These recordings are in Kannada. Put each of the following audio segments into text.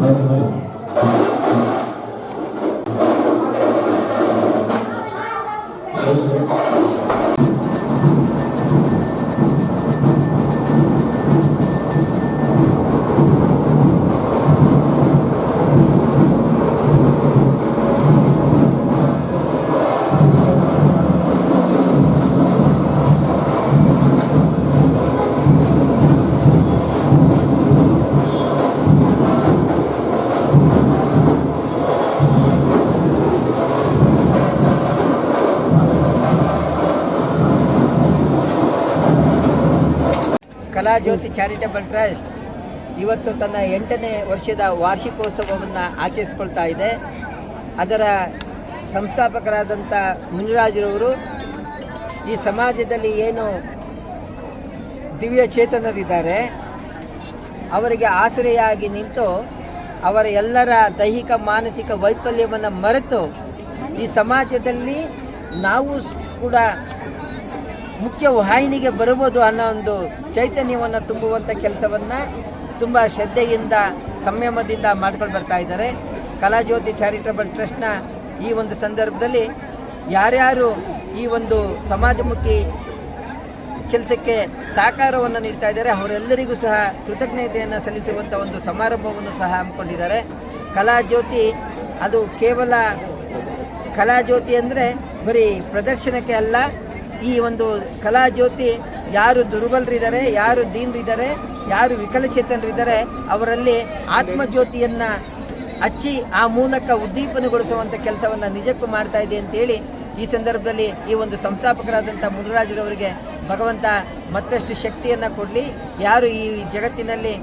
hơn hơn ಕಲಾಜ್ಯೋತಿ ಚಾರಿಟಬಲ್ ಟ್ರಸ್ಟ್ ಇವತ್ತು ತನ್ನ ಎಂಟನೇ ವರ್ಷದ ವಾರ್ಷಿಕೋತ್ಸವವನ್ನು ಆಚರಿಸ್ಕೊಳ್ತಾ ಇದೆ. ಅದರ ಸಂಸ್ಥಾಪಕರಾದಂಥ ಮುನಿರಾಜ್ರವರು ಈ ಸಮಾಜದಲ್ಲಿ ಏನು ದಿವ್ಯ ಚೇತನರಿದ್ದಾರೆ, ಅವರಿಗೆ ಆಸರೆಯಾಗಿ ನಿಂತು ಅವರ ಎಲ್ಲರ ದೈಹಿಕ ಮಾನಸಿಕ ವೈಫಲ್ಯವನ್ನು ಮರೆತು ಈ ಸಮಾಜದಲ್ಲಿ ನಾವು ಕೂಡ ಮುಖ್ಯ ವಾಹಿನಿಗೆ ಬರಬಹುದು ಅನ್ನೋ ಒಂದು ಚೈತನ್ಯವನ್ನು ತುಂಬುವಂಥ ಕೆಲಸವನ್ನು ತುಂಬ ಶ್ರದ್ಧೆಯಿಂದ, ಸಂಯಮದಿಂದ ಮಾಡ್ಕೊಂಡು ಬರ್ತಾ ಇದ್ದಾರೆ. ಕಲಾಜ್ಯೋತಿ ಚಾರಿಟಬಲ್ ಟ್ರಸ್ಟ್ನ ಈ ಒಂದು ಸಂದರ್ಭದಲ್ಲಿ ಯಾರ್ಯಾರು ಈ ಒಂದು ಸಮಾಜಮುಖಿ ಕೆಲಸಕ್ಕೆ ಸಹಕಾರವನ್ನು ನೀಡ್ತಾ ಇದ್ದಾರೆ, ಅವರೆಲ್ಲರಿಗೂ ಸಹ ಕೃತಜ್ಞತೆಯನ್ನು ಸಲ್ಲಿಸುವಂಥ ಒಂದು ಸಮಾರಂಭವನ್ನು ಸಹ ಹಮ್ಮಿಕೊಂಡಿದ್ದಾರೆ. ಕಲಾಜ್ಯೋತಿ, ಅದು ಕೇವಲ ಕಲಾಜ್ಯೋತಿ ಅಂದರೆ ಬರೀ ಪ್ರದರ್ಶನಕ್ಕೆ ಅಲ್ಲ ಈ ಒಂದು ಕಲಾಜ್ಯೋತಿ ಯಾರು ದುರ್ಬಲರಿದ್ದಾರೆ, ಯಾರು ದೀನರಿದ್ದಾರೆ, ಯಾರು ವಿಕಲಚೇತನರಿದ್ದಾರೆ, ಅವರಲ್ಲಿ ಆತ್ಮಜ್ಯೋತಿಯನ್ನು ಹಚ್ಚಿ ಆ ಮೂಲಕ ಉದ್ದೀಪನಗೊಳಿಸುವಂಥ ಕೆಲಸವನ್ನು ನಿಜಕ್ಕೂ ಮಾಡ್ತಾ ಇದೆ ಅಂತೇಳಿ ಈ ಸಂದರ್ಭದಲ್ಲಿ ಈ ಒಂದು ಸಂಸ್ಥಾಪಕರಾದಂಥ ಮುನಿರಾಜರವರಿಗೆ ಭಗವಂತ ಮತ್ತಷ್ಟು ಶಕ್ತಿಯನ್ನು ಕೊಡಲಿ. ಯಾರು ಈ ಜಗತ್ತಿನಲ್ಲಿ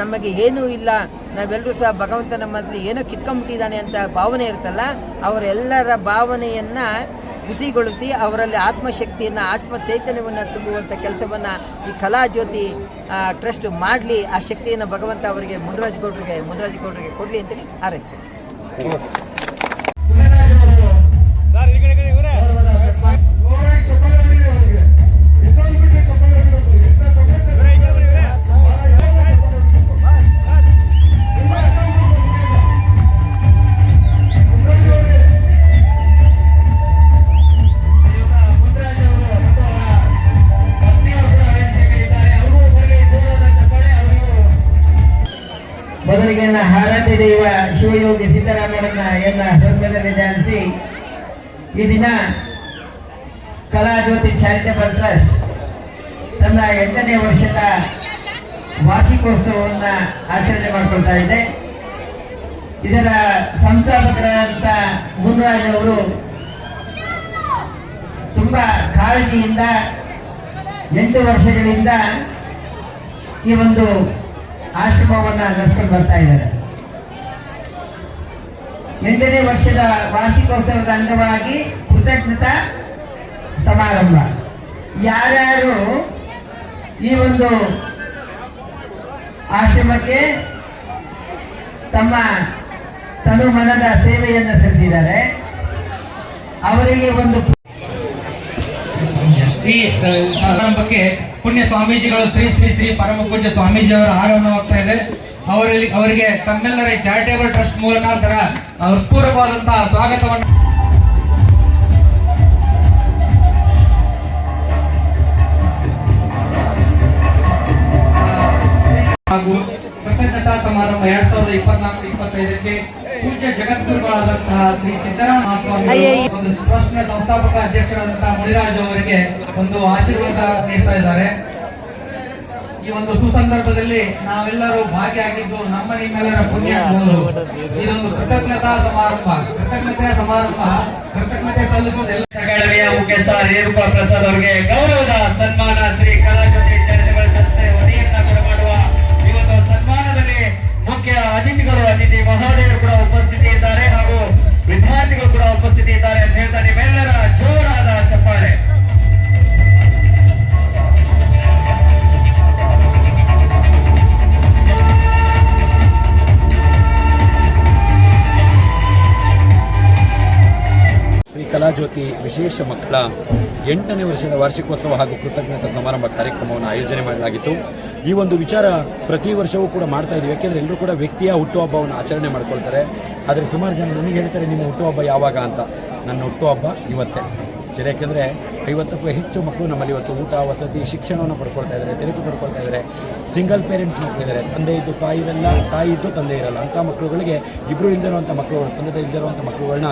ನಮಗೆ ಏನೂ ಇಲ್ಲ ನಾವೆಲ್ಲರೂ ಸಹ ಭಗವಂತ ನಮ್ಮಲ್ಲಿ ಏನೋ ಕಿತ್ಕೊಂಡ್ಬಿಟ್ಟಿದ್ದಾನೆ ಅಂತ ಭಾವನೆ ಇರುತ್ತಲ್ಲ, ಅವರೆಲ್ಲರ ಭಾವನೆಯನ್ನು ಹುಸಿಗೊಳಿಸಿ ಅವರಲ್ಲಿ ಆತ್ಮಶಕ್ತಿಯನ್ನು, ಆತ್ಮ ಚೈತನ್ಯವನ್ನು ತುಂಬುವಂಥ ಕೆಲಸವನ್ನು ಈ ಕಲಾಜ್ಯೋತಿ ಟ್ರಸ್ಟ್ ಮಾಡಲಿ, ಆ ಶಕ್ತಿಯನ್ನು ಭಗವಂತ ಅವರಿಗೆ, ಮುನ್ರಾಜ್ ಗೌಡ್ರಿಗೆ, ಮುನರಾಜ್ ಗೌಡ್ರಿಗೆ ಕೊಡಲಿ ಅಂತೇಳಿ ಹಾರೈಸ್ತೇನೆ. ದೈವ ಶಿವಯೋಗಿ ಸಿದ್ದರಾಮರನ್ನ ಎಲ್ಲ ಸ್ವರ್ಗದಲ್ಲಿ ಧ್ಯಾನಿಸಿ ಈ ದಿನ ಕಲಾಜ್ಯೋತಿ ಚಾರಿಟಬಲ್ ಟ್ರಸ್ಟ್ ತನ್ನ ಎಂಟನೇ ವರ್ಷದ ವಾರ್ಷಿಕೋತ್ಸವವನ್ನು ಆಚರಣೆ ಮಾಡಿಕೊಳ್ತಾ ಇದೆ. ಇದರ ಸಂಸ್ಥಾಪಕರಾದಂಥ ಮುನ್ರಾಜ್ ಅವರು ತುಂಬ ಕಾಳಜಿಯಿಂದ ಎಂಟು ವರ್ಷಗಳಿಂದ ಈ ಒಂದು ಆಶ್ರಮವನ್ನು ನಡೆಸ್ಕೊಂಡು ಬರ್ತಾ ಇದ್ದಾರೆ. ಎಂಟನೇ ವರ್ಷದ ವಾರ್ಷಿಕೋತ್ಸವದ ಅಂಗವಾಗಿ ಕೃತಜ್ಞತಾ ಸಮಾರಂಭ. ಯಾರ್ಯಾರು ಈ ಒಂದು ಆಶ್ರಮಕ್ಕೆ ತಮ್ಮ ತನು ಮನದ ಸೇವೆಯನ್ನು ಸಲ್ಲಿಸಿದ್ದಾರೆ. ಅವರಿಗೆ ಒಂದು ಈ ಸಮಾರಂಭಕ್ಕೆ ಪುಣ್ಯ ಸ್ವಾಮೀಜಿಗಳು ಶ್ರೀ ಶ್ರೀ ಶ್ರೀ ಪರಮ ಪೂಜ್ಯ ಸ್ವಾಮೀಜಿ ಅವರ ಆಗಮನವಾಗ್ತಾ ಇದೆ. ಅವರಲ್ಲಿ ಅವರಿಗೆ ತಮ್ಮೆಲ್ಲರ ಚಾರಿಟೇಬಲ್ ಟ್ರಸ್ಟ್ ಮೂಲಕ ತರ ಹೃತ್ಪೂರ್ವಕವಾದಂತಹ ಸ್ವಾಗತವನ್ನು ಹಾಗೂ ಕೃತಜ್ಞತಾ ಸಮಾರಂಭ ಎರಡ್ ಸಾವಿರದ ಇಪ್ಪತ್ನಾಲ್ಕು, ಇಪ್ಪತ್ತೈದಕ್ಕೆ ಪೂಜ್ಯ ಜಗದ್ಗುರುಗಳಾದಂತಹ ಶ್ರೀ ಸಿದ್ದರಾಮ ಮಹಾಸ್ವಾಮಿ ಒಂದು ಸ್ಪಷ್ಟ ಸಂಸ್ಥಾಪಕ ಅಧ್ಯಕ್ಷರಾದಂತಹ ಮುನಿರಾಜ್ ಅವರಿಗೆ ಒಂದು ಆಶೀರ್ವಾದ ನೀಡ್ತಾ ಇದ್ದಾರೆ. ಈ ಒಂದು ಸುಸಂದರ್ಭದಲ್ಲಿ ನಾವೆಲ್ಲರೂ ಭಾಗಿಯಾಗಿದ್ದು ನಮ್ಮ ನಿಮ್ಮೆಲ್ಲರ ಪುಣ್ಯ ಅನ್ನೋದು. ಇದೊಂದು ಕೃತಜ್ಞತಾ ಸಮಾರಂಭ. ಕೃತಜ್ಞತೆಯ ಸಮಾರಂಭ ಕೃತಜ್ಞತೆ ಸಲ್ಲಿಸುವುದು ಎಲ್ಲ. ಅಕಾಡೆಮಿಯ ಮುಖ್ಯಸ್ಥ ರೇಣುಕಾ ಪ್ರಸಾದ್ ಅವರಿಗೆ ಗೌರವದ ಸನ್ಮಾನ ಶ್ರೀ ಕಲಾಜ್ಯೋತಿ ಮುಖ್ಯ ಅತಿಥಿಗಳು ಅತಿಥಿ ಮಹೋದಯರು ಕೂಡ ಉಪಸ್ಥಿತಿ ಇದ್ದಾರೆ ಹಾಗೂ ವಿದ್ಯಾರ್ಥಿಗಳು ಕೂಡ ಉಪಸ್ಥಿತಿ ಇದ್ದಾರೆ ಅಂತ ಹೇಳ್ತಾ ನಿಮ್ಮೆಲ್ಲರ ಜೋರಾದ ಚಪ್ಪಾಳೆ. ಕಲಾಜ್ಯೋತಿ ವಿಶೇಷ ಮಕ್ಕಳ ಎಂಟನೇ ವರ್ಷದ ವಾರ್ಷಿಕೋತ್ಸವ ಹಾಗೂ ಕೃತಜ್ಞತಾ ಸಮಾರಂಭ ಕಾರ್ಯಕ್ರಮವನ್ನು ಆಯೋಜನೆ ಮಾಡಲಾಗಿತ್ತು. ಈ ಒಂದು ವಿಚಾರ ಪ್ರತಿ ವರ್ಷವೂ ಕೂಡ ಮಾಡ್ತಾ ಇದ್ದೀವಿ. ಯಾಕೆಂದರೆ ಎಲ್ಲರೂ ಕೂಡ ವ್ಯಕ್ತಿಯ ಹುಟ್ಟುಹಬ್ಬವನ್ನು ಆಚರಣೆ ಮಾಡ್ಕೊಳ್ತಾರೆ. ಆದರೆ ಸುಮಾರು ಜನ ನನಗೆ ಹೇಳ್ತಾರೆ, ನಿಮ್ಮ ಹುಟ್ಟುಹಬ್ಬ ಯಾವಾಗ? ಅಂತ. ನನ್ನ ಹುಟ್ಟುಹಬ್ಬ ಇವತ್ತೇ. ಸರಿ, ಯಾಕೆಂದರೆ ಐವತ್ತಕ್ಕೂ ಹೆಚ್ಚು ಮಕ್ಕಳು ನಮ್ಮಲ್ಲಿ ಇವತ್ತು ಊಟ, ವಸತಿ, ಶಿಕ್ಷಣವನ್ನು ಪಡ್ಕೊಳ್ತಾ ಇದ್ದಾರೆ, ತೆರಿಗೆ ಪಡ್ಕೊಳ್ತಾ ಇದ್ದಾರೆ. ಸಿಂಗಲ್ ಪೇರೆಂಟ್ಸ್ ಮಕ್ಕಳಿದ್ದಾರೆ ತಂದೆ ಇದ್ದು ತಾಯಿ ಇರಲ್ಲ, ತಾಯಿ ಇದ್ದು ತಂದೆ ಇರಲ್ಲ. ಅಂಥ ಮಕ್ಕಳುಗಳಿಗೆ ಇಬ್ಬರು ಇಲ್ದಿರುವಂಥ ಮಕ್ಕಳು ತಂದೆ ಇಲ್ದಿರುವಂಥ ಮಕ್ಕಳುಗಳನ್ನ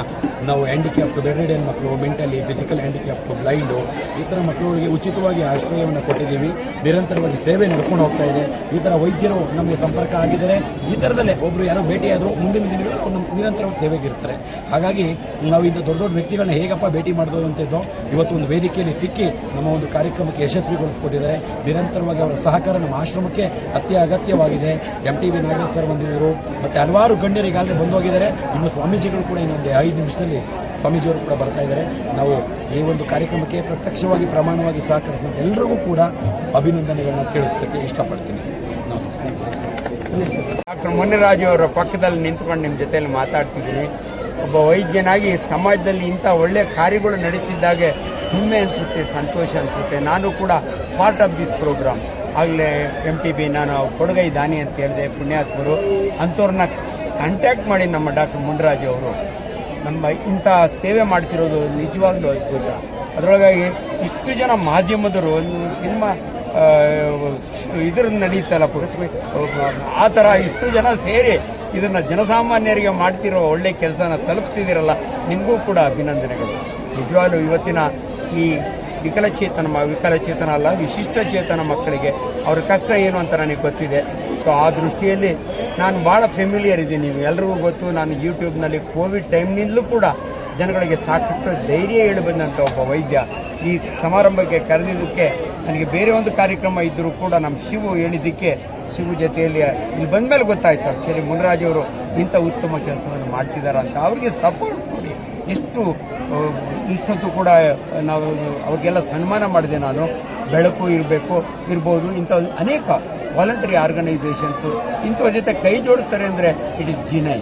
ನಾವು ಹ್ಯಾಂಡಿಕ್ಯಾಫ್ಟು ಬೆಡ್ರಿಡನ್ ಮಕ್ಕಳು ಮೆಂಟಲಿ ಫಿಸಿಕಲ್ ಹ್ಯಾಂಡಿಕ್ಯಾಫ್ಟು ಬ್ಲೈಂಡು ಈ ಥರ ಮಕ್ಕಳುಗಳಿಗೆ ಉಚಿತವಾಗಿ ಆಶ್ರಯವನ್ನು ಕೊಟ್ಟಿದ್ದೀವಿ. ನಿರಂತರವಾಗಿ ಸೇವೆ ನಡ್ಕೊಂಡು ಹೋಗ್ತಾ ಇದೆ. ಈ ಥರ ವೈದ್ಯರು ನಮಗೆ ಸಂಪರ್ಕ ಆಗಿದ್ದಾರೆ. ಈ ಥರದಲ್ಲೇ ಒಬ್ಬರು ಯಾರೋ ಭೇಟಿಯಾದರೂ, ಮುಂದಿನ ದಿನಗಳಲ್ಲಿ ಒಂದು ನಿರಂತರವಾಗಿ ಸೇವೆಗೆ ಇರ್ತಾರೆ. ಹಾಗಾಗಿ ನಾವು ಇಂಥ ದೊಡ್ಡ ದೊಡ್ಡ ವ್ಯಕ್ತಿಗಳನ್ನ ಹೇಗಪ್ಪ ಭೇಟಿ ಮಾಡ್ಬೋದು ಅಂತಿದ್ದೋ ಇವತ್ತು ಒಂದು ವೇದಿಕೆ ವೇದಿಕೆಯಲ್ಲಿ ಸಿಕ್ಕಿ ನಮ್ಮ ಒಂದು ಕಾರ್ಯಕ್ರಮಕ್ಕೆ ಯಶಸ್ವಿಗೊಳಿಸಿಕೊಟ್ಟಿದ್ದಾರೆ. ನಿರಂತರವಾಗಿ ಅವರ ಸಹಕಾರ ನಮ್ಮ ಆಶ್ರಮಕ್ಕೆ ಅತ್ಯ ಅಗತ್ಯವಾಗಿದೆ. M T V Nagesh sir ಬಂದಿದ್ದರು. ಮತ್ತು ಹಲವಾರು ಗಣ್ಯರು ಈಗಾಗಲೇ ಬಂದು ಹೋಗಿದ್ದಾರೆ. ಇನ್ನು ಸ್ವಾಮೀಜಿಗಳು ಕೂಡ ಇನ್ನೊಂದು ಐದು ನಿಮಿಷದಲ್ಲಿ ಸ್ವಾಮೀಜಿಯವರು ಕೂಡ ಬರ್ತಾ ಇದ್ದಾರೆ. ನಾವು ಈ ಒಂದು ಕಾರ್ಯಕ್ರಮಕ್ಕೆ ಪ್ರತ್ಯಕ್ಷವಾಗಿ ಪ್ರಮಾಣವಾಗಿ ಸಹಕರಿಸಿದ ಎಲ್ಲರಿಗೂ ಕೂಡ ಅಭಿನಂದನೆಗಳನ್ನು ತಿಳಿಸೋಕ್ಕೆ ಇಷ್ಟಪಡ್ತೀನಿ. ಡಾಕ್ಟರ್ ಮುನಿರಾಜು ಅವರ ಪಕ್ಕದಲ್ಲಿ ನಿಂತ್ಕೊಂಡು ನಿಮ್ಮ ಜೊತೆಯಲ್ಲಿ ಮಾತಾಡ್ತಿದ್ದೀನಿ. ಒಬ್ಬ ವೈದ್ಯನಾಗಿ ಸಮಾಜದಲ್ಲಿ ಇಂಥ ಒಳ್ಳೆಯ ಕಾರ್ಯಗಳು ನಡೀತಿದ್ದಾಗೆ ಹೆಮ್ಮೆ ಅನಿಸುತ್ತೆ, ಸಂತೋಷ ಅನಿಸುತ್ತೆ. ನಾನು ಕೂಡ ಪಾರ್ಟ್ ಆಫ್ ದಿಸ್ ಪ್ರೋಗ್ರಾಮ್ ಆಗಲೇ ಎಂ ಟಿ ಬಿ ನಾನು ಕೊಡಗೈ ದಾನಿ ಅಂತ ಹೇಳಿದೆ, ಪುಣ್ಯಾತ್ಮರು. ಅಂಥವ್ರನ್ನ ಕಾಂಟ್ಯಾಕ್ಟ್ ಮಾಡಿ ನಮ್ಮ ಡಾಕ್ಟರ್ ಮುನ್ರಾಜು ಅವರು. ನಮ್ಮ ಇಂಥ ಸೇವೆ ಮಾಡ್ತಿರೋದು ನಿಜವಾಗ್ಲೂ ಅದ್ಭುತ. ಅದರೊಳಗಾಗಿ ಇಷ್ಟು ಜನ ಮಾಧ್ಯಮದವರು, ಒಂದು ಸಿನಿಮಾ ಇದ್ರ ನಡೀತಲ್ಲ ಆ ಥರ ಇಷ್ಟು ಜನ ಸೇರಿ ಇದನ್ನು ಜನಸಾಮಾನ್ಯರಿಗೆ ಮಾಡ್ತಿರೋ ಒಳ್ಳೆ ಕೆಲಸನ ತಲುಪಿಸ್ತಿದ್ದೀರಲ್ಲ, ನಿಮಗೂ ಕೂಡ ಅಭಿನಂದನೆಗಳು. ನಿಜವಾಗ್ಲೂ ಇವತ್ತಿನ ಈ ವಿಕಲಚೇತನ ಮ ವಿಕಲಚೇತನ ಅಲ್ಲ ವಿಶಿಷ್ಟ ಚೇತನ ಮಕ್ಕಳಿಗೆ ಅವ್ರ ಕಷ್ಟ ಏನು ಅಂತ ನನಗೆ ಗೊತ್ತಿದೆ. ಸೊ ಆ ದೃಷ್ಟಿಯಲ್ಲಿ ನಾನು ಭಾಳ ಫೆಮಿಲಿಯರ್ ಇದ್ದೀನಿ. ನೀವು ಎಲ್ರಿಗೂ ಗೊತ್ತು, ನಾನು ಯೂಟ್ಯೂಬ್ನಲ್ಲಿ ಕೋವಿಡ್ ಟೈಮ್ನಿಂದಲೂ ಕೂಡ ಜನಗಳಿಗೆ ಸಾಕಷ್ಟು ಧೈರ್ಯ ಹೇಳಿ ಬಂದಂಥ ಒಬ್ಬ ವೈದ್ಯ. ಈ ಸಮಾರಂಭಕ್ಕೆ ಕರೆದಿದ್ದಕ್ಕೆ ನನಗೆ ಬೇರೆ ಒಂದು ಕಾರ್ಯಕ್ರಮ ಇದ್ದರೂ ಕೂಡ ನಮ್ಮ ಶಿವು ಹೇಳಿದ್ದಕ್ಕೆ ಶಿವು ಜೊತೆಯಲ್ಲಿ, ಇಲ್ಲಿ ಬಂದಮೇಲೆ ಗೊತ್ತಾಯಿತು. ಆ್ಯಕ್ಚುಲಿ ಮುನರಾಜ್ ಅವರು ಇಂಥ ಉತ್ತಮ ಕೆಲಸವನ್ನು ಮಾಡ್ತಿದ್ದಾರೆ ಅಂತ. ಅವರಿಗೆ ಸಪೋರ್ಟ್ ಮಾಡಿ ಇಷ್ಟು ಇಷ್ಟೊತ್ತು ಕೂಡ, ನಾವು ಅವ್ರಿಗೆಲ್ಲ ಸನ್ಮಾನ ಮಾಡಿದೆ ನಾನು. ಬೆಳಕು ಇರಬೇಕು, ಇರ್ಬೋದು, ಇಂಥ ಅನೇಕ ವಾಲಂಟರಿ ಆರ್ಗನೈಸೇಷನ್ಸು ಇಂಥವ್ರ ಜೊತೆ ಕೈ ಜೋಡಿಸ್ತಾರೆ ಅಂದರೆ ಇಟ್ ಇಸ್ ಜಿನೈ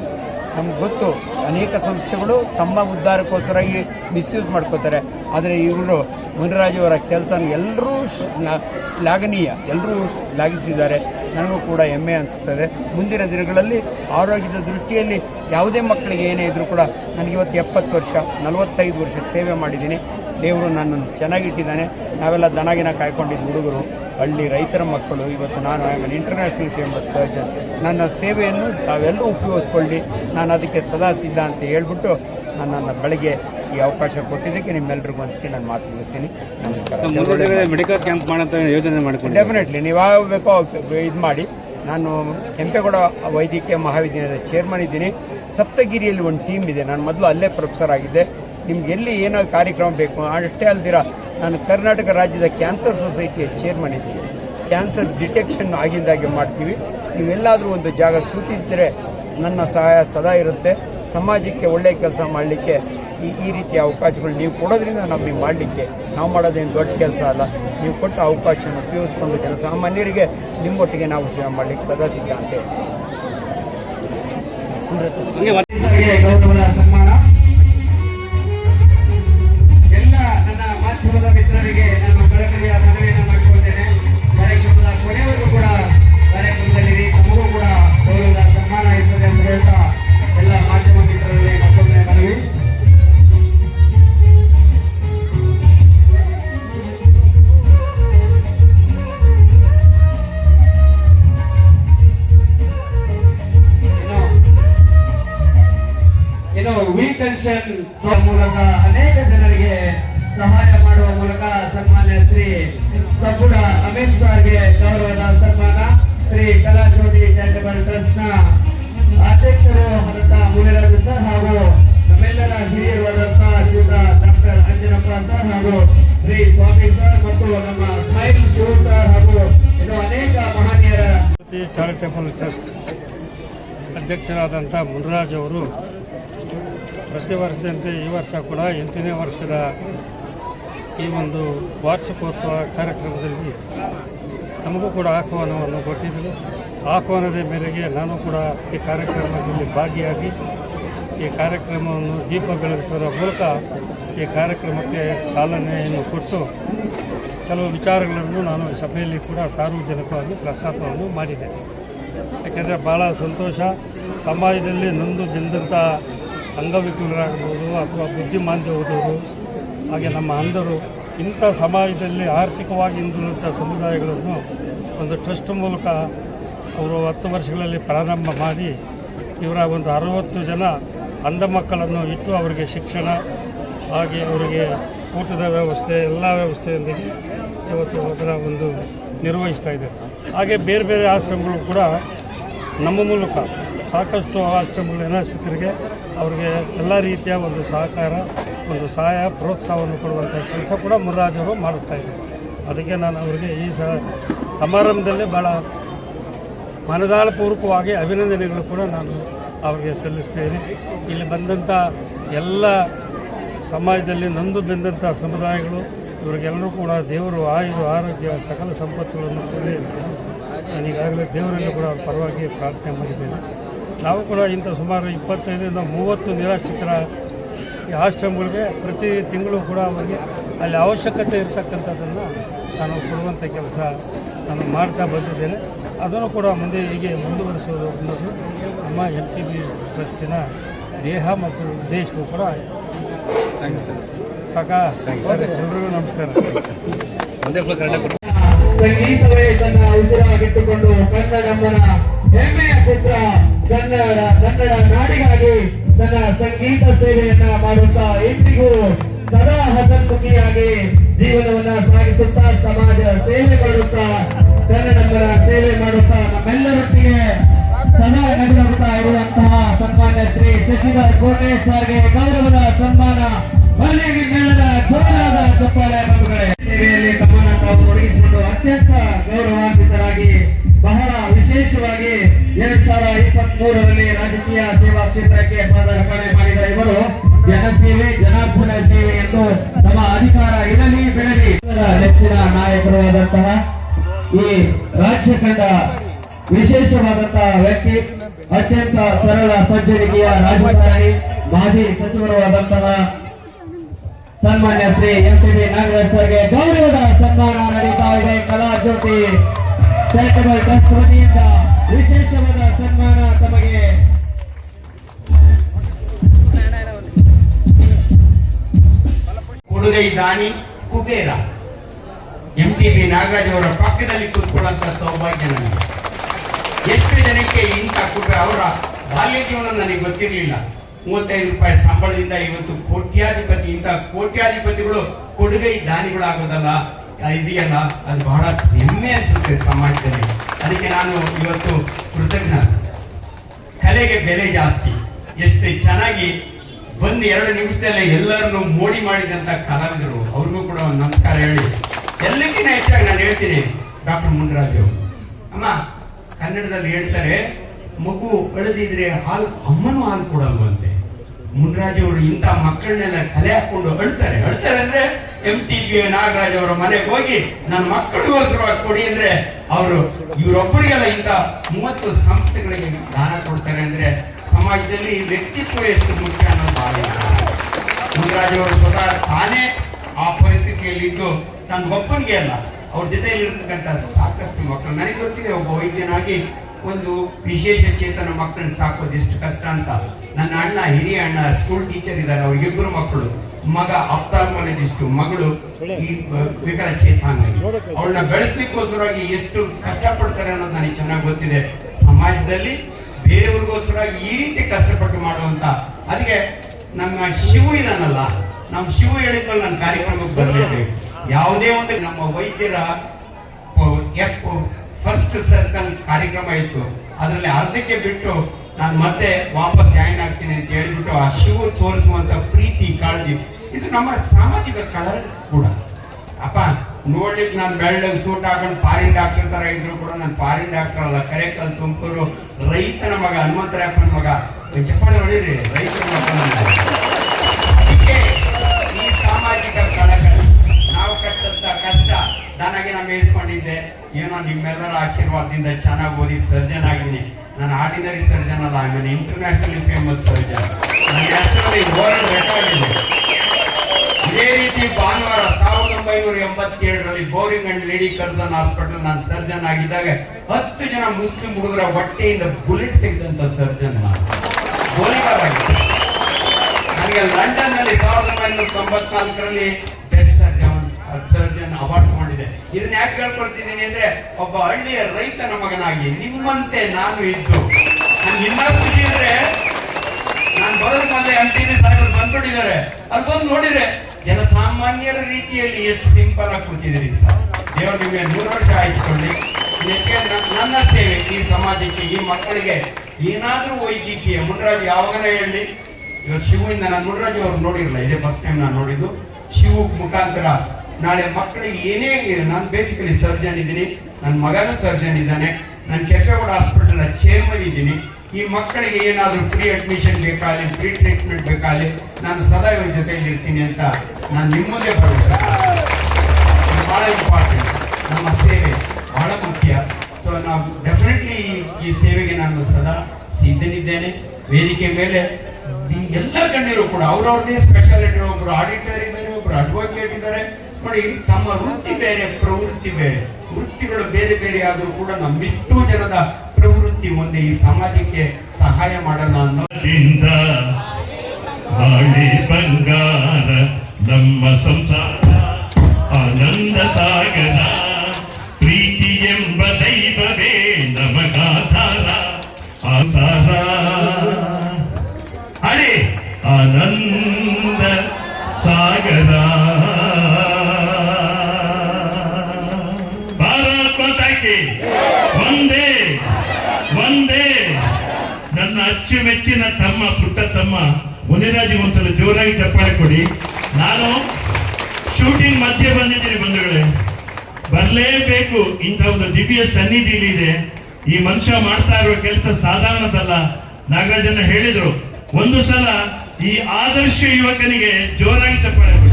ನಮ್ಗೆ ಗೊತ್ತು, ಅನೇಕ ಸಂಸ್ಥೆಗಳು ತಮ್ಮ ಉದ್ಧಾರಕ್ಕೋಸ್ಕರ ಈ ಮಿಸ್ಯೂಸ್ ಮಾಡ್ಕೋತಾರೆ. ಆದರೆ ಇವರು ಮುನಿರಾಜು ಅವರ ಕೆಲಸ ಎಲ್ಲರೂ ಶ್ಲಾ- ಶ್ಲಾಘನೀಯ ಎಲ್ಲರೂ ಶ್ಲಾಘಿಸಿದ್ದಾರೆ. ನನಗೂ ಕೂಡ ಹೆಮ್ಮೆ ಅನಿಸುತ್ತದೆ ಮುಂದಿನ ದಿನಗಳಲ್ಲಿ ಆರೋಗ್ಯದ ದೃಷ್ಟಿಯಲ್ಲಿ ಯಾವುದೇ ಮಕ್ಕಳಿಗೆ ಏನೇ ಇದ್ದರೂ ಕೂಡ, ನನಗೆ ಇವತ್ತು ಎಪ್ಪತ್ತು ವರ್ಷ, ನಲವತ್ತೈದು ವರ್ಷ ಸೇವೆ ಮಾಡಿದ್ದೀನಿ. ದೇವರು ನನ್ನನ್ನು ಚೆನ್ನಾಗಿಟ್ಟಿದ್ದಾನೆ. ನಾವೆಲ್ಲ ದನಗಿನ ಕಾಯ್ಕೊಂಡಿದ್ದ ಹುಡುಗರು ಹಳ್ಳಿ ರೈತರ ಮಕ್ಕಳು ಇವತ್ತು ನಾನು ಆಮೇಲೆ ಇಂಟರ್ನ್ಯಾಷನಲ್ ಫೇಮಸ್ ಸರ್ಜನ್ ನನ್ನ ಸೇವೆಯನ್ನು ತಾವೆಲ್ಲರೂ ಉಪಯೋಗಿಸ್ಕೊಳ್ಳಿ. ನಾನು ಅದಕ್ಕೆ ಸದಾ ಸಿದ್ಧ ಅಂತ ಹೇಳ್ಬಿಟ್ಟು ನನ್ನನ್ನು ಬೆಳಗ್ಗೆ ಈ ಅವಕಾಶ ಕೊಟ್ಟಿದ್ದಕ್ಕೆ ನಿಮ್ಮೆಲ್ಲರಿಗೂ ಅನಿಸಿ ನಾನು ಮಾತು ಮುಗಿಸ್ತೀನಿ. ನಮಸ್ಕಾರ. ಮೆಡಿಕಲ್ ಕ್ಯಾಂಪ್ ಮಾಡಂತ ಯೋಜನೆ ಮಾಡ್ಕೊಂಡು ಡೆಫಿನೆಟ್ಲಿ ನೀವು ಯಾವಾಗ ಬೇಕೋ ಇದು ಮಾಡಿ. ನಾನು ಕೆಂಪೇಗೌಡ ವೈದ್ಯಕೀಯ ಮಹಾವಿದ್ಯಾಲಯದ ಚೇರ್ಮನ್ ಇದ್ದೀನಿ. ಸಪ್ತಗಿರಿಯಲ್ಲಿ ಒಂದು ಟೀಮ್ ಇದೆ. ನಾನು ಮೊದಲು ಅಲ್ಲೇ ಪ್ರೊಫೆಸರ್ ಆಗಿದ್ದೆ. ನಿಮ್ಗೆ ಎಲ್ಲಿ ಏನೋ ಕಾರ್ಯಕ್ರಮ ಬೇಕು, ಅಷ್ಟೇ ಅಲ್ದಿರ ನಾನು ಕರ್ನಾಟಕ ರಾಜ್ಯದ ಕ್ಯಾನ್ಸರ್ ಸೊಸೈಟಿಯ ಚೇರ್ಮನ್ ಇದ್ದೀನಿ. ಕ್ಯಾನ್ಸರ್ ಡಿಟೆಕ್ಷನ್ ಆಗಿಂದಾಗೆ ಮಾಡ್ತೀವಿ. ನೀವೆಲ್ಲಾದರೂ ಒಂದು ಜಾಗ ಸೂಚಿಸಿದರೆ ನನ್ನ ಸಹಾಯ ಸದಾ ಇರುತ್ತೆ. ಸಮಾಜಕ್ಕೆ ಒಳ್ಳೆಯ ಕೆಲಸ ಮಾಡಲಿಕ್ಕೆ ಈ ಈ ರೀತಿಯ ಅವಕಾಶಗಳು ನೀವು ಕೊಡೋದ್ರಿಂದ ನಮಗೆ ಮಾಡಲಿಕ್ಕೆ ನಾವು ಮಾಡೋದೇನು ದೊಡ್ಡ ಕೆಲಸ ಅಲ್ಲ. ನೀವು ಕೊಟ್ಟ ಅವಕಾಶವನ್ನು ಉಪಯೋಗಿಸ್ಕೊಂಡು ಜನಸಾಮಾನ್ಯರಿಗೆ ನಿಮ್ಮೊಟ್ಟಿಗೆ ನಾವು ಸೇವೆ ಮಾಡಲಿಕ್ಕೆ ಸದಾ ಸಿಗ್ತಾ ಅಂತ ಹೇಳ್ತೀನಿ. ಇನ್ನು ವಿ ಪೆನ್ಷನ್ ಮೂಲಕ ಅನೇಕ ಜನರಿಗೆ ಸಹಾಯ ಮಾಡುವ ಮೂಲಕ ಸನ್ಮಾನ್ಯ ಶ್ರೀ ಸಬ್ಬುಡ ಅಮಿತ್ ಸಾರ್ಗೆ ಗೌರವದ ಸನ್ಮಾನ. ಶ್ರೀ ಕಲಾಜ್ಯೋತಿ ಚಾರಿಟಬಲ್ ಟ್ರಸ್ಟ್ನ ಅಧ್ಯಕ್ಷರು ಆದಂತಹ ಮುನಿರಾಜು ಸರ್ ಹಾಗೂ ನಮ್ಮೆಲ್ಲರ ಹಿರಿಯರಾದಂತಹ ಶ್ರೀಯುತ ಡಾಕ್ಟರ್ ಅಂಜನಪ್ಪ ಸರ್ ಹಾಗೂ ಶ್ರೀ ಸ್ವಾಮಿ ಸರ್ ಮತ್ತು ನಮ್ಮ ಸ್ಮೈಲ್ ಶಿವ ಸರ್ ಹಾಗೂ ಇನ್ನು ಅನೇಕ ಮಹನೀಯರ ಚಾರಿಟೇಬಲ್ ಟ್ರಸ್ಟ್ ಅಧ್ಯಕ್ಷರಾದಂಥ ಮುನ್ರಾಜ್ ಅವರು ಪ್ರತಿ ವರ್ಷದಂತೆ ಈ ವರ್ಷ ಕೂಡ ಎಂಟನೇ ವರ್ಷದ ಈ ಒಂದು ವಾರ್ಷಿಕೋತ್ಸವ ಕಾರ್ಯಕ್ರಮದಲ್ಲಿ ನಮಗೂ ಕೂಡ ಆಹ್ವಾನವನ್ನು ಕೊಟ್ಟಿದ್ದರು ಆಹ್ವಾನದ ಮೇರೆಗೆ ನಾನು ಕೂಡ ಈ ಕಾರ್ಯಕ್ರಮದಲ್ಲಿ ಭಾಗಿಯಾಗಿ ಈ ಕಾರ್ಯಕ್ರಮವನ್ನು ದೀಪ ಬೆಳಗಿಸುವುದರ ಮೂಲಕ ಈ ಕಾರ್ಯಕ್ರಮಕ್ಕೆ ಚಾಲನೆಯನ್ನು ಕೊಟ್ಟು ಕೆಲವು ವಿಚಾರಗಳನ್ನು ನಾನು ಸಭೆಯಲ್ಲಿ ಕೂಡ ಸಾರ್ವಜನಿಕವಾಗಿ ಪ್ರಸ್ತಾಪವನ್ನು ಮಾಡಿದೆ ಯಾಕೆಂದರೆ ಭಾಳ ಸಂತೋಷ. ಸಮಾಜದಲ್ಲಿ ನೊಂದು ಬೆಂದಂಥ ಅಂಗವಿಕಲರಾಗ್ಬೋದು ಅಥವಾ ಬುದ್ಧಿಮಾಂದ್ಯ ಹೋದವರು ಹಾಗೆ ನಮ್ಮ ಅಂಧರು, ಇಂಥ ಸಮಾಜದಲ್ಲಿ ಆರ್ಥಿಕವಾಗಿ ಹಿಂದುಳಿದ ಸಮುದಾಯಗಳನ್ನು ಒಂದು ಟ್ರಸ್ಟ್ ಮೂಲಕ ಅವರು ಹತ್ತು ವರ್ಷಗಳಲ್ಲಿ ಪ್ರಾರಂಭ ಮಾಡಿ ಇವರ ಒಂದು ಅರವತ್ತು ಜನ ಅಂಧ ಮಕ್ಕಳನ್ನು ಇಟ್ಟು ಅವರಿಗೆ ಶಿಕ್ಷಣ, ಹಾಗೆ ಅವರಿಗೆ ಊಟದ ವ್ಯವಸ್ಥೆ, ಎಲ್ಲ ವ್ಯವಸ್ಥೆಯೊಂದಿಗೆ ಇವತ್ತು ಅದರ ಒಂದು ನಿರ್ವಹಿಸ್ತಾ ಇದೆ. ಹಾಗೆ ಬೇರೆ ಬೇರೆ ಆಶ್ರಮಗಳು ಕೂಡ ನಮ್ಮ ಮೂಲಕ ಸಾಕಷ್ಟು ಆಶ್ರಮಗಳು ನಿರಾಶ್ರಿತರಿಗೆ ಅವ್ರಿಗೆ ಎಲ್ಲ ರೀತಿಯ ಒಂದು ಸಹಕಾರ, ಒಂದು ಸಹಾಯ, ಪ್ರೋತ್ಸಾಹವನ್ನು ಕೊಡುವಂಥ ಕೆಲಸ ಕೂಡ ಮುರಾಜ್ ಅವರು ಮಾಡಿಸ್ತಾ ಇದ್ದಾರೆ. ಅದಕ್ಕೆ ನಾನು ಅವರಿಗೆ ಈ ಸ ಸಮಾರಂಭದಲ್ಲಿ ಭಾಳ ಮನದಾಳಪೂರ್ವಕವಾಗಿ ಅಭಿನಂದನೆಗಳು ಕೂಡ ನಾನು ಅವರಿಗೆ ಸಲ್ಲಿಸ್ತೇನೆ. ಇಲ್ಲಿ ಬಂದಂಥ ಎಲ್ಲ ಸಮಾಜದಲ್ಲಿ ನಂದು ಬೆಂದಂಥ ಸಮುದಾಯಗಳು, ಇವರಿಗೆಲ್ಲರೂ ಕೂಡ ದೇವರು ಆಯುರು ಆರೋಗ್ಯ, ಸಕಲ ಸಂಪತ್ತುಗಳನ್ನು ಕೊಡಲಿ ಅಂತ ನಾನು ಈಗಾಗಲೇ ದೇವರಲ್ಲಿ ಕೂಡ ಪರವಾಗಿ ಪ್ರಾರ್ಥನೆ ಮಾಡಿದ್ದೇನೆ. ನಾವು ಕೂಡ ಇಂಥ ಸುಮಾರು ಇಪ್ಪತ್ತೈದರಿಂದ ಮೂವತ್ತು ನಿರಾಶ್ರಿತರ ಈ ಆಶ್ರಮಗಳಿಗೆ ಪ್ರತಿ ತಿಂಗಳು ಕೂಡ ಅವರಿಗೆ ಅಲ್ಲಿ ಅವಶ್ಯಕತೆ ಇರತಕ್ಕಂಥದ್ದನ್ನು ನಾನು ಕೊಡುವಂಥ ಕೆಲಸ ನಾನು ಮಾಡ್ತಾ ಬಂದಿದ್ದೇನೆ. ಅದನ್ನು ಕೂಡ ಮುಂದೆ ಹೀಗೆ ಮುಂದುವರಿಸುವುದು ಅನ್ನೋದು ನಮ್ಮ ಎಲ್ ಪಿ ಬಿ ಟ್ರಸ್ಟಿನ ದೇಹ ಮತ್ತು ಉದ್ದೇಶವು ಕೂಡ. ಸಾಕಾ ಎಲ್ರಿಗೂ ನಮಸ್ಕಾರ. ಸಂಗೀತವೇ ತನ್ನ ಉಸಿರಾಗಿಟ್ಟುಕೊಂಡು ಕನ್ನಡಮ್ಮನ ಹೆಮ್ಮೆಯ ಪುತ್ರ, ಕನ್ನಡ ಕನ್ನಡ ನಾಡಿಗಾಗಿ ತನ್ನ ಸಂಗೀತ ಸೇವೆಯನ್ನ ಮಾಡುತ್ತಾ ಇಂದಿಗೂ ಸದಾ ಹಸನ್ಮುಖಿಯಾಗಿ ಜೀವನವನ್ನ ಸಾಗಿಸುತ್ತಾ, ಸಮಾಜ ಸೇವೆ ಮಾಡುತ್ತಾ ಕನ್ನಡಮ್ಮನ ಸೇವೆ ಮಾಡುತ್ತಾ, ನಮ್ಮೆಲ್ಲರೊಟ್ಟಿಗೆ ಸದಾ ನಡೆಯುತ್ತಾ ಇರುವಂತಹ ಸನ್ಮಾನ್ಯ ಶ್ರೀ ಶಶಿಧರ್ ಕೋಟೇಶ್ ಸರ್ಗೆ ಗೌರವದ ಸನ್ಮಾನ. ಮಲ್ಲಿಗೆ ಮೇಳದ ಜೋರಾದ ಸೇವೆಯಲ್ಲಿ ತಮ್ಮನ್ನ ತಾವು ತೊಡಗಿಸಿಕೊಂಡು ಅತ್ಯಂತ ಮೂರರಲ್ಲಿ ರಾಜಕೀಯ ಸೇವಾ ಕ್ಷೇತ್ರಕ್ಕೆ ಪದಾರ್ಪಣೆ ಮಾಡಿದ ಇವರು ಜನಸೇವೆ ಜನಾರ್ದನ ಸೇವೆ ಎಂದು ತಮ್ಮ ಅಧಿಕಾರ ಇರಲಿ ಬೆಳಲಿ ನೆಚ್ಚಿನ ನಾಯಕರು ಆದಂತಹ ಈ ರಾಜ್ಯ ಕಂಡ ವಿಶೇಷವಾದಂತಹ ವ್ಯಕ್ತಿ, ಅತ್ಯಂತ ಸರಳ ಸಜ್ಜನಿಕೆಯ ರಾಜಕಾರಣಿ, ಮಾಜಿ ಸಚಿವರು ಆದಂತಹ ಸನ್ಮಾನ್ಯ ಶ್ರೀ ಎಂ ಟಿ ನಾಗರಾಜ್ ಸರ್ಗೆ ಗೌರವದ ಸನ್ಮಾನ ನಡೀತಾ ಇದೆ ಕಲಾ ಜ್ಯೋತಿ. ಚಾರಿಟಬಲ್ ಟ್ರಸ್ಟ್ ವತಿಯಿಂದ ವಿಶೇಷವಾದ ಸನ್ಮಾನ ತಮಗೆ. ಕೊಡುಗೈ ದಾನಿ Kubera. M T B Nagaraj ಅವರ ಪಕ್ಕದಲ್ಲಿ ಕೂತ್ಕೊಳ್ಳುವಂತ ಸೌಭಾಗ್ಯ ನನಗೆ. ಎಷ್ಟು ಜನಕ್ಕೆ ಇಂಥ ಕುಬೇರ ಅವರ ಬಾಲ್ಯ ಜೀವನ ನನಗೆ ಗೊತ್ತಿರಲಿಲ್ಲ. ಮೂವತ್ತೈದು ರೂಪಾಯಿ ಸಂಬಳದಿಂದ ಇವತ್ತು ಕೋಟ್ಯಾಧಿಪತಿ, ಇಂಥ ಕೋಟ್ಯಾಧಿಪತಿಗಳು ಕೊಡುಗೈ ದಾನಿಗಳಾಗೋದಲ್ಲ. ಇದೆಯಲ್ಲ, ಅದು ಬಹಳ ಹೆಮ್ಮೆ ಅನಿಸುತ್ತೆ ಸಮಾಜದಲ್ಲಿ. ಅದಕ್ಕೆ ನಾನು ಇವತ್ತು ಕೃತಜ್ಞ. ಕಲೆಗೆ ಬೆಲೆ ಜಾಸ್ತಿ. ಎಷ್ಟು ಚೆನ್ನಾಗಿ ಬಂದು ಎರಡು ನಿಮಿಷದಲ್ಲೇ ಎಲ್ಲರನ್ನು ಮೋಡಿ ಮಾಡಿದಂತ ಕಲಾವಿದರು. ಅವ್ರಿಗೂ ಕೂಡ ಒಂದು ನಮಸ್ಕಾರ ಹೇಳಿ. ಎಲ್ಲಕ್ಕಿಂತ ಹೆಚ್ಚಾಗಿ ನಾನು ಹೇಳ್ತೀನಿ, ಡಾಕ್ಟರ್ ಮುನ್ರಾಜು ಅಮ್ಮ, ಕನ್ನಡದಲ್ಲಿ ಹೇಳ್ತಾರೆ, ಮಗು ಅಳದಿದ್ರೆ ಹಾಲು, ಅಮ್ಮನೂ ಹಾಲು ಕೊಡಲ್ವಂತೆ. ಮುನ್ರಾಜ್ ಅವರು ಇಂಥ ಮಕ್ಕಳನ್ನೆಲ್ಲ ಕಲೆ ಹಾಕೊಂಡು ಅಳ್ತಾರೆ. ಅಳ್ತಾರೆ ಅಂದ್ರೆ ಎಂ ಟಿ ಪಿ ನಾಗರಾಜ್ ಅವರ ಮನೆಗೆ ಹೋಗಿ ನನ್ನ ಮಕ್ಕಳಿಗೋಸ್ಕರವಾಗಿ ಕೊಡಿ ಅಂದ್ರೆ ಅವರು ಇವರೊಬ್ಬರಿಗೆಲ್ಲ ಇಂತ ಮೂವತ್ತು ಸಂಸ್ಥೆಗಳಿಗೆ ದಾನ ಕೊಡ್ತಾರೆ ಅಂದ್ರೆ ಸಮಾಜದಲ್ಲಿ ವ್ಯಕ್ತಿತ್ವ ಎಷ್ಟು ಮುಖ್ಯ ಅನ್ನೋ ಭಾವ ನಾಗರಾಜ ಅವರು ಸ್ವತಃ ತಾನೇ ಆ ಪರಿಸ್ಥಿತಿಯಲ್ಲಿದ್ದು. ಒಬ್ಬನಿಗೆ ಅಲ್ಲ, ಅವ್ರ ಜೊತೆಯಲ್ಲಿ ಇರ್ತಕ್ಕಂಥ ಸಾಕಷ್ಟು ಮಕ್ಕಳು. ನನಗೆ ಗೊತ್ತಿದೆ, ಒಬ್ಬ ವೈದ್ಯನಾಗಿ ಒಂದು ವಿಶೇಷ ಚೇತನ ಮಕ್ಕಳನ್ನ ಸಾಕೋದು ಎಷ್ಟು ಕಷ್ಟ ಅಂತ. ನನ್ನ ಅಣ್ಣ ಹಿರಿಯ ಅಣ್ಣ ಸ್ಕೂಲ್ ಟೀಚರ್ ಇದ್ದಾರೆ ಅವ್ರಿಗಿಬ್ಬರು ಮಕ್ಕಳು ಮಗ ಅಪ್ತಾಲ್ಮಾಲಜಿಸ್ಟ್ ಮಗಳು ಈ ವಿಕಲ ವಿಕಲಚೇತನ ಅವಳನ್ನ ಬೆಳೆಸ್ಲಿಕ್ಕೋಸ್ಕರವಾಗಿ ಎಷ್ಟು ಕಷ್ಟಪಡ್ತಾರೆ ಅನ್ನೋದು ನನಗೆ ಚೆನ್ನಾಗಿ ಗೊತ್ತಿದೆ. ಸಮಾಜದಲ್ಲಿ ಬೇರೆಯವ್ರಿಗೋಸ್ಕರ ಈ ರೀತಿ ಕಷ್ಟಪಟ್ಟು ಮಾಡುವಂತ ಅದಕ್ಕೆ ನಮ್ಮ ಶಿವು ಇದಾನಲ್ಲ ನಮ್ಮ ಶಿವು ಹೇಳಿದ್ಮೇಲೆ ನನ್ನ ಕಾರ್ಯಕ್ರಮಕ್ಕೆ ಬರಲೇಬೇಕು ಯಾವುದೇ ಒಂದು ನಮ್ಮ ವೈದ್ಯರ ಎಫ್ ಫಸ್ಟ್ ಸರ್ಕಲ್ ಕಾರ್ಯಕ್ರಮ ಇತ್ತು. ಅದರಲ್ಲಿ ಅರ್ಧಕ್ಕೆ ಬಿಟ್ಟು ನಾನು ಮತ್ತೆ ವಾಪಸ್ ಜಾಯಿನ್ ಆಗ್ತೀನಿ ಅಂತ ಹೇಳಿಬಿಟ್ಟು ಆ ಶಿವು ತೋರಿಸುವಂತ ಪ್ರೀತಿ, ಕಾಳಜಿ, ಇದು ನಮ್ಮ ಸಾಮಾಜಿಕ ಕಳ ಕೂಡ. ಅಪ್ಪ, ನೋಡ್ಲಿಕ್ಕೆ ನಾನು ಬೆಳ್ಳಗೆ ಸೂಟ್ ಹಾಕೊಂಡು ಫಾರಿನ್ ಡಾಕ್ಟರ್ ತರ ಇದ್ರು ಕೂಡ ನಾನು ಫಾರಿನ್ ಡಾಕ್ಟರ್ ಅಲ್ಲ. ಕರೆಕಲ್ ತುಮಕೂರು ರೈತನ ಮಗ, ಹನುಮಂತರಾಯಪ್ಪನ ಮಗ. ಚಪ್ಪಾಳೆ ಹೊಡೀರಿ, ರೈತನ ಮಗ. ಕಟ್ಟಂತ ಕಷ್ಟ. ನನಗೆ ನಾನು ಮೇಯಿಸ್ಕೊಂಡಿದ್ದೆ ಏನೋ ನಿಮ್ಮೆಲ್ಲರ ಆಶೀರ್ವಾದದಿಂದ ಚೆನ್ನಾಗಿ ಓದಿ ಸರ್ಜನ್ ಆಗಿದ್ದೀನಿ. ನಾನು ಆರ್ಡಿನರಿ ಸರ್ಜನ್ ಅಲ್ಲ ಆಮೇಲೆ ಇಂಟರ್ನ್ಯಾಷನಲಿ ಫೇಮಸ್ ಸರ್ಜನ್ ಇದೆ. ರೀತಿ ಭಾನುವಾರ ಸಾವಿರದ ಒಂಬೈನೂರ ಎಂಬತ್ತೇಳರಲ್ಲಿ Bowring and Lady Curzon hospital ನಾನು ಸರ್ಜನ್ ಆಗಿದ್ದಾಗ ಹತ್ತು ಜನ ಮುಸ್ಲಿಂ ಹುಡುಗರ ಹೊಟ್ಟೆಯಿಂದ ಬುಲೆಟ್ ತೆಗೆದಂತ ಸರ್ಜನ್ ನಾನು. ನನಗೆ ಲಂಡನ್ನಲ್ಲಿ ಸಾವಿರದ ಒಂಬೈನೂರ ತೊಂಬತ್ನಾಲ್ಕರಲ್ಲಿ ಸರ್ಜನ್ ಅವಾರ್ಡ್ ಮಾಡಿದೆ ಇದನ್ನ ಯಾಕೆ ಹೇಳ್ಕೊಳ್ತಿದ್ದೀನಿ ಅಂದ್ರೆ ಒಬ್ಬ ಹಳ್ಳಿಯ ರೈತನ ಮಗನಾಗಿ ನಿಮ್ಮಂತೆ ನಾನು ಇದ್ದು. ನನ್ಗೆ ಖುಷಿ ಅಂದ್ರೆ ನಾನು ಬರೋದ್ ಮೊದಲೇ ಎಂ ಟಿ ವಿ ಸಾಹೇಬರು ಬಂದ್ಬಿಟ್ಟಿದ್ದಾರೆ. ಅಲ್ಲಿ ಬಂದು ನೋಡಿದ್ರೆ ಜನಸಾಮಾನ್ಯರ ರೀತಿಯಲ್ಲಿ ಎಷ್ಟು ಸಿಂಪಲ್ ಆಗಿ ಕೂತಿದ್ದೀರಿ ಸರ್. ದೇವರು ನಿಮಗೆ ನೂರು ವರ್ಷ ಆಯಿಸ್ಕೊಳ್ಳಿ. ನನ್ನ ಸೇವೆ ಈ ಸಮಾಜಕ್ಕೆ, ಈ ಮಕ್ಕಳಿಗೆ ಏನಾದರೂ ವೈದ್ಯಕೀಯ ಮುನ್ರಾಜ್ ಯಾವಾಗನೇ ಹೇಳಿ. ಇವತ್ತು ಶಿವಿಂದ ನಾನು ಮುನ್ರಾಜ್ ಅವ್ರು ನೋಡಿರಲ್ಲ, ಇದೇ ಫಸ್ಟ್ ಟೈಮ್ ನಾನು ನೋಡಿದ್ದು. ಶಿವ ಮುಖಾಂತರ ನಾಳೆ ಮಕ್ಕಳಿಗೆ ಏನೇ ನಾನು ಬೇಸಿಕಲಿ ಸರ್ಜನ್ ಇದ್ದೀನಿ ನನ್ನ ಮಗನೂ ಸರ್ಜನ್ ಇದ್ದಾನೆ, ನಾನು ಕೆಂಪೇಗೌಡ ಹಾಸ್ಪಿಟಲ್ ಚೇರ್ಮನ್ ಇದ್ದೀನಿ. ಈ ಮಕ್ಕಳಿಗೆ ಏನಾದರೂ ಫ್ರೀ ಅಡ್ಮಿಷನ್ ಬೇಕಾಗಲಿ ಫ್ರೀ ಟ್ರೀಟ್ಮೆಂಟ್ ಬೇಕಾಗಲಿ ನಾನು ಸದಾ ಇವ್ರ ಜೊತೆಯಲ್ಲಿ ಇರ್ತೀನಿ ಅಂತ ನಾನು ನಿಮ್ಮದೇ ಬರುತ್ತೆ ಬಹಳ ಇಂಪಾರ್ಟೆಂಟ್ ನಮ್ಮ ಸೇವೆ ಬಹಳ ಮುಖ್ಯ. ಸೊ ನಾವು ಡೆಫಿನೆಟ್ಲಿ ಈ ಸೇವೆಗೆ ನಾನು ಸದಾ ಸಿದ್ಧನಿದ್ದೇನೆ. ವೇದಿಕೆ ಮೇಲೆ ಎಲ್ಲ ಗಣ್ಯರು ಕೂಡ ಅವ್ರವ್ರದೇ ಸ್ಪೆಷಾಲಿಟಿ ಒಬ್ಬರು ಆಡಿಟರ್ ಇದ್ದಾರೆ ಒಬ್ಬರು ಅಡ್ವೊಕೇಟ್ ಇದ್ದಾರೆ. ನೋಡಿ, ತಮ್ಮ ವೃತ್ತಿ ಬೇರೆ, ಪ್ರವೃತ್ತಿ ಬೇರೆ. ವೃತ್ತಿಗಳು ಬೇರೆ ಬೇರೆ ಆದರೂ ಕೂಡ ನಮ್ಮಿಷ್ಟು ಜನದ ಪ್ರವೃತ್ತಿ ಮುಂದೆ ಈ ಸಮಾಜಕ್ಕೆ ಸಹಾಯ ಮಾಡೋಣ ಅನ್ನೋ ಬಂಗಾರ, ನಮ್ಮ ಸಂಸಾರ ಆನಂದ ಸಾಗರ, ಪ್ರೀತಿ ಎಂಬ ದೈವವೇ ನಮಗಾಧಾರ ಸಂಸಾರ ಅರೆ, ಆನಂದ ಅಚ್ಚುಮೆಚ್ಚಿನ ತಮ್ಮ, ಪುಟ್ಟ ತಮ್ಮ, ಮುನಿರಾಜ್ ಒಂದ್ಸಲ ಜೋರಾಗಿ ಚಪ್ಪಾಳೆ ಕೊಡಿ. ನಾನು ಶೂಟಿಂಗ್ ಮಧ್ಯೆ ಬಂದಿದ್ದೀನಿ ಬಂಧುಗಳೇ. ಬರಲೇಬೇಕು. ಇಂಥ ಒಂದು ದಿವ್ಯ ಸನ್ನಿಧಿಲಿ ಇದೆ. ಈ ಮನುಷ್ಯ ಮಾಡ್ತಾ ಇರುವ ಕೆಲಸ ಸಾಧಾರಣದಲ್ಲ. ನಾಗರಾಜನ್ನ ಹೇಳಿದ್ರು. ಒಂದು ಸಲ ಈ ಆದರ್ಶ ಯುವಕನಿಗೆ ಜೋರಾಗಿ ಚಪ್ಪಾಳೆ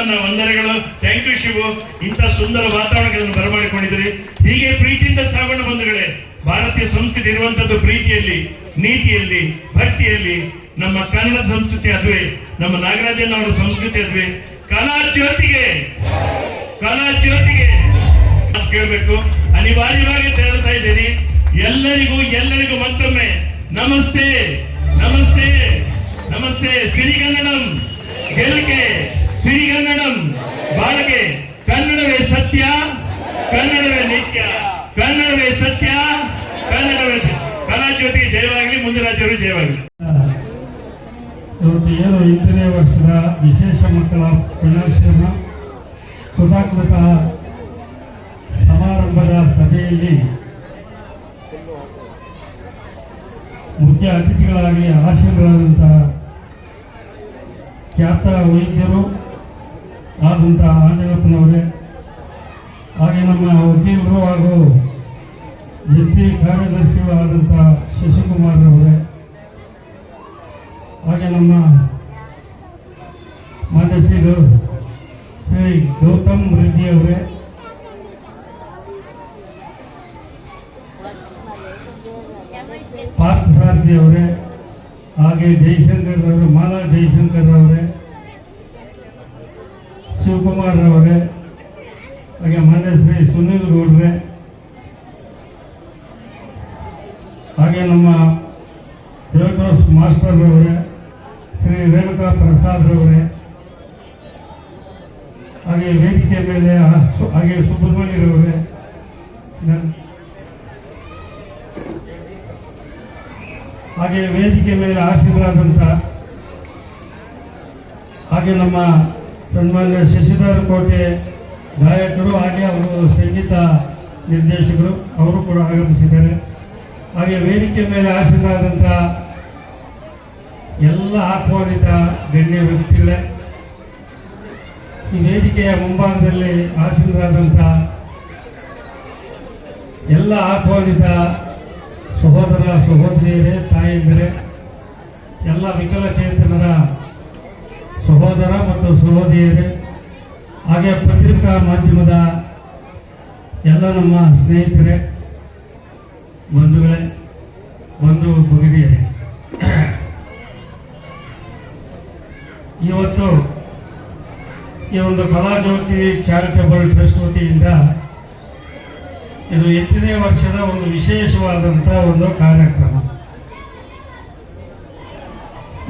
ನನ್ನ ವಂದನೆಗಳು. Thank you Shivu. ಇಂಥ ಸುಂದರ ವಾತಾವರಣಗಳನ್ನು ಬರಮಾಡಿಕೊಂಡಿದ್ದೀರಿ. ಹೀಗೆ ಪ್ರೀತಿಯಿಂದ ಸಾಗೋಣ ಬಂಧುಗಳೇ, ಭಾರತೀಯ ಸಂಸ್ಕೃತಿ ಇರುವಂತದ್ದು ಪ್ರೀತಿಯಲ್ಲಿ, ನೀತಿಯಲ್ಲಿ, ಭಕ್ತಿಯಲ್ಲಿ, ನಮ್ಮ ಕನ್ನಡ ಸಂಸ್ಕೃತಿ ಅದುವೆ, ನಮ್ಮ ನಾಗರಾಜನ್ ಅವರ ಸಂಸ್ಕೃತಿ ಅದುವೆ. ಕಲಾ ಜ್ಯೋತಿಗೆ ಕಲಾ ಜ್ಯೋತಿಗೆ ಕೇಳಬೇಕು. ಅನಿವಾರ್ಯವಾಗಿ ತೆರಳ್ತಾ ಇದ್ದೀನಿ ಎಲ್ಲರಿಗೂ ಎಲ್ಲರಿಗೂ ಮತ್ತೊಮ್ಮೆ ನಮಸ್ತೆ ನಮಸ್ತೆ ನಮಸ್ತೆ. ಸಿರಿಗನ್ನಡಂ ಗೆಲ್ಕೆ. ಸಿರಿಗನ್ನಡಂ ಬಾಳಿಗೆ ಕನ್ನಡವೇ ಸತ್ಯ, ಕನ್ನಡವೇ ನಿತ್ಯ, ಕನ್ನಡವೇ ಸತ್ಯ, ಕನ್ನಡವೇ ಕಲಾಜ್ಯೋತಿ ಜಯವಾಗಲಿ ಮುಂದಿನ ರಾಜ್ಯವರು ಜಯವಾಗಲಿ. ಇವತ್ತು ಏನು ಎಂಟನೇ ವರ್ಷದ ವಿಶೇಷ ಮಕ್ಕಳ ಪ್ರದರ್ಶನ ಕೃತಾಕೃತ ಸಮಾರಂಭದ ಸಭೆಯಲ್ಲಿ ಮುಖ್ಯ ಅತಿಥಿಗಳಾಗಿ ಆಶೀರ್ವಾದಂತಹ ಖ್ಯಾತ ವೈದ್ಯರು ಆದಂತಹ ಆಂಜನಪ್ಪನವರೇ ಹಾಗೆ ನಮ್ಮ ವಕೀಲರು ಹಾಗೂ ಜಂಟಿ ಕಾರ್ಯದರ್ಶಿಗಳು ಆದಂತಹ ಶಶಿಕುಮಾರ್ ಅವರೇ ಹಾಗೆ ನಮ್ಮ ಮಾನ್ಯ ಶ್ರೀ ಗೌತಮ್ ರೆಡ್ಡಿ ಅವರೇ ಪಾರ್ಥ ಸಾರಥಿ ಅವರೇ, ಹಾಗೆ ಜಯಶಂಕರ್ ಅವರು, ಮಾಲಾ ಜಯಶಂಕರ್ ಅವರೇ ಶಿವಕುಮಾರ್ ಅವರೇ ಹಾಗೆ ಮಾನ್ಯ ಶ್ರೀ ಸುನೀಲ್ ಗೌಡ್ರೆ ಹಾಗೆ ನಮ್ಮ ದೇವದಾಸ್ ಮಾಸ್ಟರ್ ಅವರೇ ಶ್ರೀ ರೇಣುಕಾ ಪ್ರಸಾದ್ ಅವರೇ ಹಾಗೆ ವೇದಿಕೆ ಮೇಲೆ ಹಾಗೆ ಸುಬ್ರಹ್ಮಣ್ಯರವರೇ ಹಾಗೆ ವೇದಿಕೆ ಮೇಲೆ ಆಶೀರ್ವಾದಂಥ ಹಾಗೆ ನಮ್ಮ ಸನ್ಮಾನ್ಯ ಶಶಿಧರ ಕೋಟೆ ಗಾಯಕರು, ಹಾಗೆ ಅವರು ಸಂಗೀತ ನಿರ್ದೇಶಕರು, ಅವರು ಕೂಡ ಆಗಮಿಸಿದ್ದಾರೆ. ಹಾಗೆ ವೇದಿಕೆ ಮೇಲೆ ಆಶೀರ್ವಾದಂತ ಎಲ್ಲ ಆಹ್ವಾನಿತ ಗಣ್ಯ ವ್ಯಕ್ತಿಗಳೇ, ಈ ವೇದಿಕೆಯ ಮುಂಭಾಗದಲ್ಲಿ ಆಶೀರ್ವಾದಂತ ಎಲ್ಲ ಆಹ್ವಾನಿತ ಸಹೋದರ ಸಹೋದರಿಯರೇ ತಾಯಿಯಂದರೆ ಎಲ್ಲ ವಿಕಲಚೇತನರ ಸಹೋದರ ಮತ್ತು ಸಹೋದರಿಯರೇ, ಹಾಗೆ ಪತ್ರಿಕಾ ಮಾಧ್ಯಮದ ಎಲ್ಲ ನಮ್ಮ ಸ್ನೇಹಿತರೇ ಬಂಧುಗಳೇ ಬಂಧು ಭಗಿನಿಯರೇ ಇವತ್ತು ಈ ಒಂದು ಕಲಾಜ್ಯೋತಿ ಚಾರಿಟಬಲ್ ಟ್ರಸ್ಟ್ ವತಿಯಿಂದ ಇದು ಎಂಟನೇ ವರ್ಷದ ಒಂದು ವಿಶೇಷವಾದಂಥ ಒಂದು ಕಾರ್ಯಕ್ರಮ.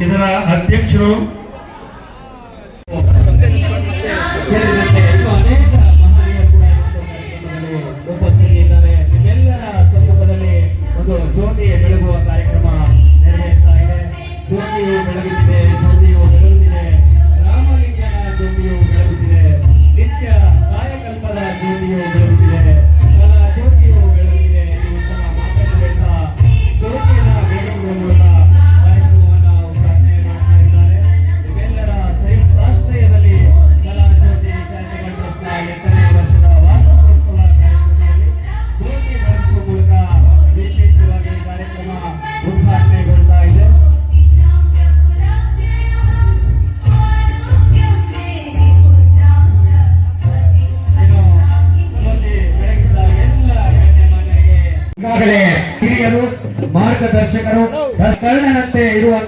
ಇದರ ಅಧ್ಯಕ್ಷರು ಒಂದು ಜ್ಯೋತಿ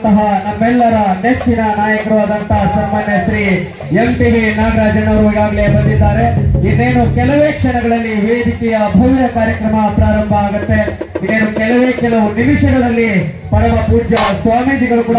ಇರುವಂತಹ ನಮ್ಮೆಲ್ಲರ ನೆಚ್ಚಿನ ನಾಯಕರು ಆದಂತಹ ಸನ್ಮಾನ್ಯ ಶ್ರೀ ಎಂ ವಿ ನಾಗರಾಜನವರು ಈಗಾಗಲೇ ಬಂದಿದ್ದಾರೆ. ಇನ್ನೇನು ಕೆಲವೇ ಕ್ಷಣಗಳಲ್ಲಿ ವೇದಿಕೆಯ ಭವ್ಯ ಕಾರ್ಯಕ್ರಮ ಪ್ರಾರಂಭ ಆಗುತ್ತೆ. ಇನ್ನೇನು ಕೆಲವೇ ಕೆಲವು ನಿಮಿಷಗಳಲ್ಲಿ ಪರಮ ಪೂಜ್ಯ ಸ್ವಾಮೀಜಿಗಳು ಕೂಡ